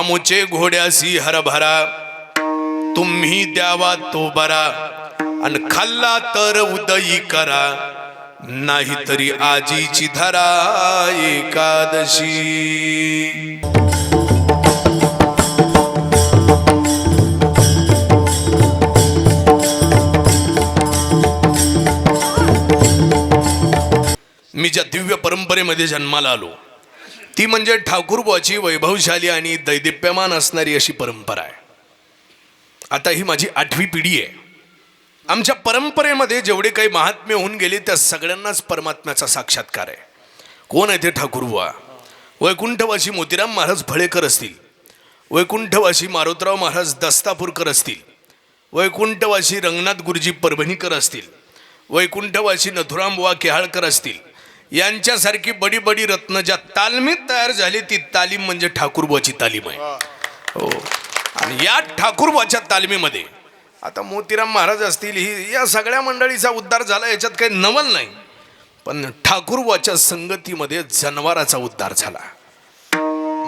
आमुचे घोड्यासी हरभरा. तुम्ही द्यावा तो बरा. आणि खाल्ला तर उदयी करा. नाहीतरी आजीची धरा एकादशी. मी ज्या दिव्य परंपरेमध्ये जन्माला आलो ती म्हणजे ठाकूरबुवाची वैभवशाली आणि दैदिप्यमान असणारी अशी परंपरा आहे. आता ही माझी आठवी पिढी आहे. आमच्या परंपरेमध्ये जेवढे काही महात्म्य होऊन गेले त्या सगळ्यांनाच परमात्म्याचा साक्षात्कार आहे. कोण आहे ते ठाकूरबुवा वैकुंठवासी मोतीराम महाराज फळेकर असतील. वैकुंठवासी मारोतराव महाराज दस्तापूरकर असतील. वैकुंठवासी रंगनाथ गुरुजी परभणीकर असतील. वैकुंठवासी नथुराम बुवा केहाळकर असतील. यांच्यासारखी बडी बडी रत्न ज्या तालमीत तयार झाली ती तालीम म्हणजे ठाकूरबुवाची तालीम आहे. हो. आणि या ठाकूरबाच्या तालमीमध्ये आता मोतीराम महाराज असतील ही या सगळ्या मंडळीचा उद्धार झाला याच्यात काही नवल नाही. पण ठाकूरबाच्या संगतीमध्ये जनावराचा उद्धार झाला.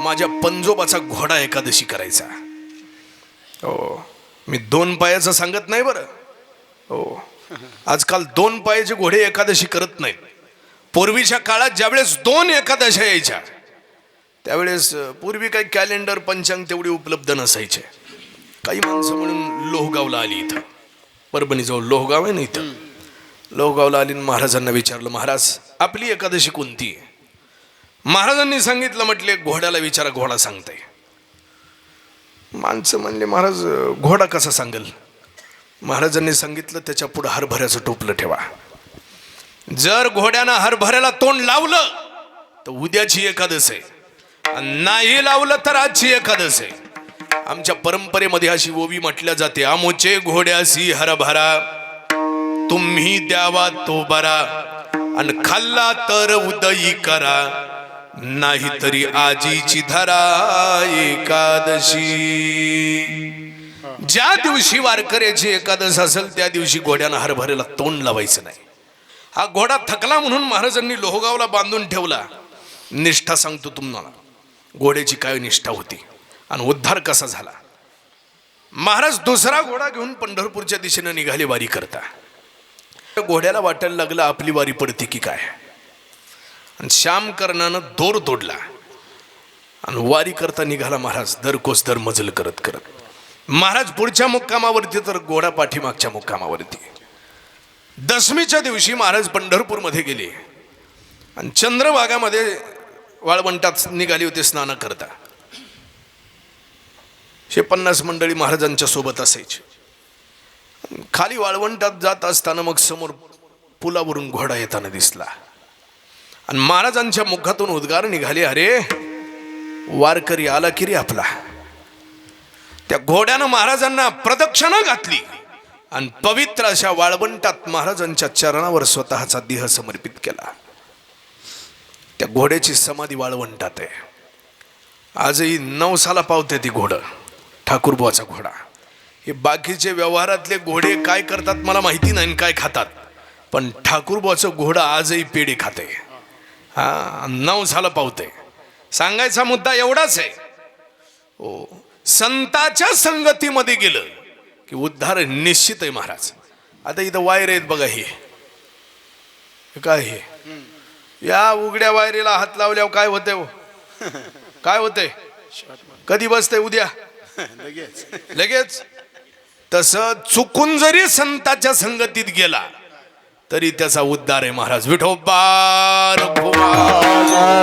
माझ्या पंजोबाचा घोडा एकादशी करायचा. हो. मी दोन पायाचं सांगत नाही बरं. हो. आजकाल दोन पायाचे घोडे एकादशी करत नाहीत. पूर्वीच्या काळात ज्यावेळेस दोन एकादशा यायच्या त्यावेळेस पूर्वी काही कॅलेंडर पंचांग तेवढे उपलब्ध नसायचे. काही माणसं म्हणून लोहगावला आली इथं. परभणीजवळ लोहगाव आहे ना इथं? लोहगावला आली महाराजांना विचारलं महाराज आपली एकादशी कोणती आहे? महाराजांनी सांगितलं म्हटले घोड्याला विचारा घोडा सांगताय. माणसं म्हणले महाराज घोडा कसा सांगेल? महाराजांनी सांगितलं त्याच्या पुढं हरभऱ्याचं टोपलं ठेवा. जर घोड्यानं हरभऱ्याला तोंड लावलं तर उद्याची एखादस आहे. आणि नाही लावलं तर आजची एखादस आहे. आमच्या परंपरेमध्ये अशी ओवी म्हटल्या जाते आमोचे घोड्यासी हरभरा तुम्ही द्यावा तो बरा आणि खाल्ला तर उदयी करा नाहीतरी आजीची धरा एकादशी. ज्या दिवशी वारकऱ्याची एकादश असेल त्या दिवशी घोड्यानं हरभऱ्याला तोंड लावायचं नाही. हा घोडा थकला म्हणून महाराजांनी लोहगावला बांधून ठेवला. निष्ठा सांगतो तुम्हाला घोड्याची काय निष्ठा होती आणि उद्धार कसा झाला? महाराज दुसरा घोडा घेऊन पंढरपूरच्या दिशेनं निघाले वारी करता. त्या घोड्याला वाटायला लागलं आपली वारी पडते की काय? आणि श्याम कर्णानं दोर तोडला. आणि वारी करता निघाला महाराज दर कोस दर मजल करत करत. महाराज पुढच्या मुक्कामावरती तर घोडा पाठीमागच्या मुक्कामावरती. दशमीच्या दिवशी महाराज पंढरपूरमध्ये गेले. आणि चंद्रभागामध्ये वाळवंटात निघाली होती स्नान करता. शे पन्नास मंडळी महाराजांच्या सोबत असायची. खाली वाळवंटात जात असताना मग समोर पुलावरून घोडा येताना दिसला. आणि महाराजांच्या मुखातून उद्गार निघाले अरे वारकरी आला की रे आपला? त्या घोड्यानं महाराजांना प्रदक्षिणा घातली. आणि पवित्र अशा वाळवंटात महाराजांच्या चरणावर स्वतःचा देह समर्पित केला. त्या घोड्याची समाधी वाळवंटात आहे. आजही नवसाला पावते ती घोडं ठाकूरबुवाचा घोडा. हे बाकीचे व्यवहारातले घोडे काय करतात मला माहिती नाही आणि काय खातात. पण ठाकूरबुवाचं घोडं आजही पेढे खाते. हा नवसाला पावते. सांगायचा मुद्दा एवढाच आहे. ओ संताच्या संगतीमध्ये गेलं. की उद्धार निश्चित आहे महाराज. आता इथं वायर आहेत बघा हे. काय हे? या उघड्या वायरीला हात लावल्यावर काय होतंय हो? काय होतंय? कधी बसतंय उद्या? लगेच. लगेच? तसं चुकून जरी संताच्या संगतीत गेला तरी त्याचा उद्धार आहे महाराज. विठोबा रखुमार.